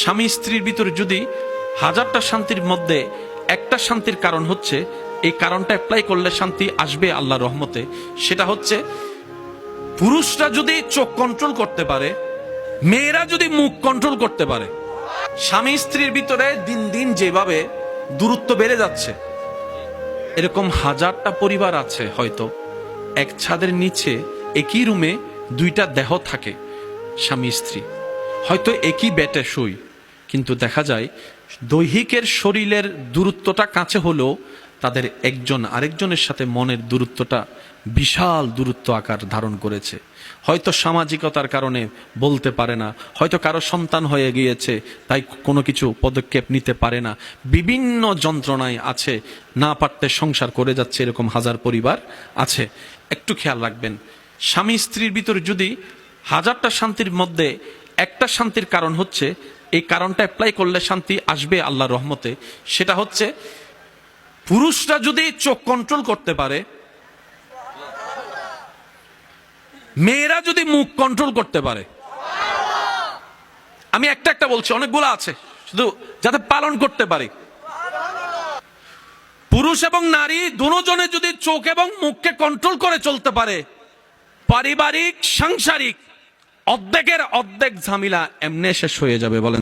স্বামী স্ত্রীর ভিতরে যদি হাজারটা শান্তির মধ্যে একটা শান্তির কারণ হচ্ছে, এই কারণটা অ্যাপ্লাই করলে শান্তি আসবে আল্লাহ রহমতে। সেটা হচ্ছে, পুরুষরা যদি চোখ কন্ট্রোল করতে পারে, মেয়েরা যদি মুখ কন্ট্রোল করতে পারে, স্বামী স্ত্রীর ভিতরে দিন দিন যেভাবে দূরত্ব বেড়ে যাচ্ছে, এরকম হাজারটা পরিবার আছে হয়তো, এক ছাদের নিচে একই রুমে দুইটা দেহ থাকে স্বামী স্ত্রী। হয়তো একই বেটে শুই, কিন্তু দেখা যায় দৈহিকের শরীরের দূরত্বটা কাছে হলেও তাদের একজন আরেকজনের সাথে মনের দূরত্বটা বিশাল দূরত্ব আকার ধারণ করেছে। হয়তো সামাজিকতার কারণে বলতে পারে না, হয়তো কারও সন্তান হয়ে গিয়েছে, তাই কোনো কিছু পদক্ষেপ নিতে পারে না। বিভিন্ন যন্ত্রণায় আছে, না পারতে সংসার করে যাচ্ছে এরকম হাজার পরিবার আছে। একটু খেয়াল রাখবেন, স্বামী স্ত্রীর ভিতরে যদি হাজারটা শান্তির মধ্যে একটা শান্তির কারণ হচ্ছে, এই কারণটা অ্যাপ্লাই করলে শান্তি আসবে আল্লাহ রহমতে। সেটা হচ্ছে, পুরুষরা যদি চোখ কন্ট্রোল করতে পারে, মেয়েরা যদি মুখ কন্ট্রোল করতে পারে। আমি একটা একটা বলছি, অনেকগুলো আছে, শুধু যাতে পালন করতে পারি। পুরুষ এবং নারী দুজনে যদি চোখ এবং মুখকে কন্ট্রোল করে চলতে পারে, পারিবারিক, সাংসারিক অর্ধেকের অর্ধেক ঝামেলা এমনে শেষ হয়ে যাবে বলেন।